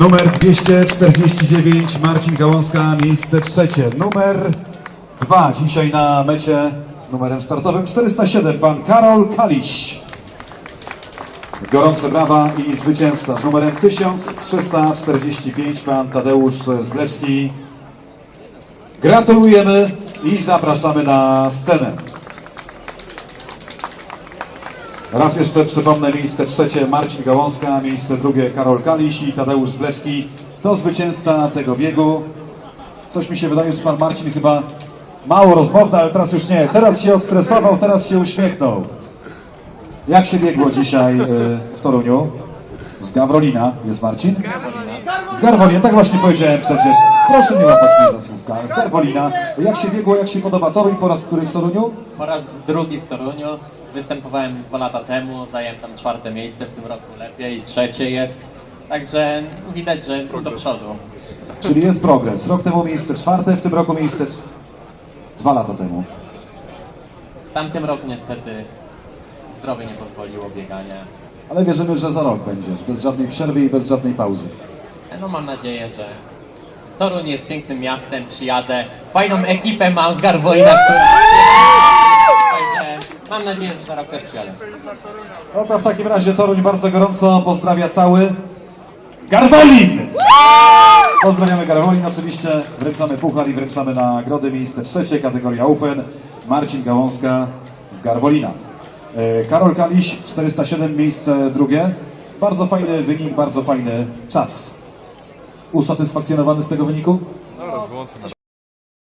Numer 249 Marcin Gałązka, miejsce trzecie. Numer dwa dzisiaj na mecie z numerem startowym 407 pan Karol Kaliś. Gorące brawa i zwycięzca z numerem 1345 pan Tadeusz Zblewski. Gratulujemy i zapraszamy na scenę. Raz jeszcze przypomnę miejsce trzecie Marcin Gałązka, miejsce drugie Karol Kaliś i Tadeusz Zblewski. To zwycięzca tego biegu. Coś mi się wydaje, że pan Marcin chyba mało rozmowny, ale teraz już nie. Teraz się odstresował, teraz się uśmiechnął. Jak się biegło dzisiaj y, w Toruniu? Z Gawrolina jest Marcin? Z Garwolina, tak właśnie powiedziałem przecież. Proszę nie łapać mnie za słówka. Z Garwolina. Jak się biegło, jak się podoba Toruń po raz który w Toruniu? Po raz drugi w Toruniu. Występowałem dwa lata temu, zająłem tam czwarte miejsce, w tym roku lepiej, trzecie jest. Także widać, że do przodu. Czyli jest progres. Rok temu miejsce czwarte, w tym roku miejsce dwa lata temu. W tamtym roku niestety zdrowie nie pozwoliło biegania. Ale wierzymy, że za rok będziesz, bez żadnej przerwy i bez żadnej pauzy. No mam nadzieję, że Toruń jest pięknym miastem, przyjadę. Fajną ekipę mam z Garwolina, która... Mam nadzieję, że za rok też przyjadę. No to w takim razie Toruń bardzo gorąco pozdrawia cały Garwolin! Pozdrawiamy Garwolin oczywiście, wręczamy puchar i wręczamy nagrody miejsce trzecie, kategoria Open, Marcin Gałązka z Garwolina. E, Karol Kaliś, 407, miejsce drugie. Bardzo fajny wynik, bardzo fajny czas. Usatysfakcjonowany z tego wyniku?